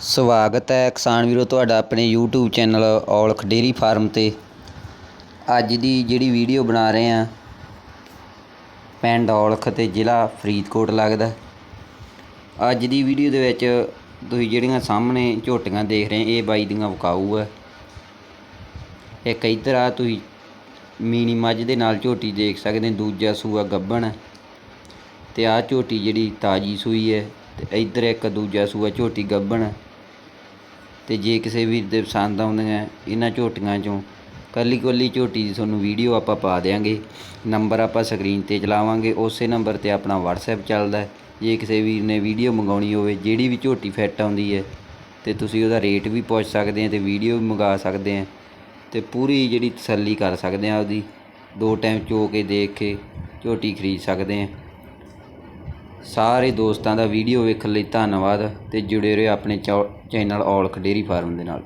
ਸਵਾਗਤ ਹੈ ਕਿਸਾਨ ਵੀਰੋ, ਤੁਹਾਡਾ ਆਪਣੇ YouTube channel Aulakh dairy farm 'ਤੇ। ਅੱਜ ਦੀ ਜਿਹੜੀ ਵੀਡੀਓ ਬਣਾ ਰਹੇ ਆ ਪਿੰਡ ਔਲਖ ਤੇ ਜ਼ਿਲ੍ਹਾ ਫਰੀਦਕੋਟ ਲੱਗਦਾ। ਅੱਜ ਦੀ ਵੀਡੀਓ ਦੇ ਵਿੱਚ ਤੁਸੀਂ ਜਿਹੜੀਆਂ ਸਾਹਮਣੇ ਝੋਟੀਆਂ ਦੇਖ ਰਹੇ, ਇਹ ਬਾਈ ਦੀਆਂ ਵਿਕਾਊ ਹੈ ਇਹ ਕਈ ਤਰ੍ਹਾਂ ਤੁਸੀਂ ਮੀਨੀ ਮੱਝ ਦੇ ਨਾਲ ਝੋਟੀ ਦੇਖ ਸਕਦੇ ਦੂਜਾ ਸੂਆ ਗੱਬਣ। ਹੈ ਤੇ ਆਹ ਝੋਟੀ ਜਿਹੜੀ ਤਾਜੀ ਸੂਈ ਹੈ ਤੇ ਇੱਧਰ ਇੱਕ ਦੂਜਾ ਸੂਆ ਝੋਟੀ ਗੱਭਣ ਹੈ। ਤੇ ਜੇ ਕਿਸੇ ਵੀਰ ਦੇ ਪਸੰਦ ਆਉਂਦੀਆਂ ਇਹਨਾਂ ਝੋਟੀਆਂ ਚੋਂ, ਕੱਲੀ ਕੱਲੀ ਝੋਟੀ ਦੀ ਤੁਹਾਨੂੰ ਵੀਡੀਓ ਆਪਾਂ ਪਾ ਦੇਾਂਗੇ ਨੰਬਰ ਆਪਾਂ ਸਕਰੀਨ ਤੇ ਚਲਾਵਾਂਗੇ, ਉਸੇ ਨੰਬਰ ਤੇ ਆਪਣਾ WhatsApp ਚੱਲਦਾ ਜੇ ਕਿਸੇ ਵੀਰ ਨੇ ਵੀਡੀਓ ਮੰਗਾਉਣੀ ਹੋਵੇ, ਜਿਹੜੀ ਵੀ ਝੋਟੀ ਫਿੱਟ ਆਉਂਦੀ ਹੈ, ਤੇ ਤੁਸੀਂ ਉਹਦਾ ਰੇਟ ਵੀ ਪੁੱਛ ਸਕਦੇ ਆ ਤੇ ਵੀਡੀਓ ਵੀ ਮੰਗਾ ਸਕਦੇ ਆ। ਤੇ ਪੂਰੀ ਜਿਹੜੀ ਤਸੱਲੀ ਕਰ ਸਕਦੇ ਆ ਉਹਦੀ। ਦੋ ਟਾਈਮ ਚੋ ਕੇ ਦੇਖ ਕੇ ਝੋਟੀ ਖਰੀਦ ਸਕਦੇ ਆ। ਸਾਰੇ ਦੋਸਤਾਂ ਦਾ ਵੀਡੀਓ ਵੇਖਣ ਲਈ ਧੰਨਵਾਦ ਅਤੇ ਜੁੜੇ ਰਹੋ ਆਪਣੇ ਚੌ- ਚੈਨਲ ਔਲਖ ਡੇਅਰੀ ਫਾਰਮ ਦੇ ਨਾਲ।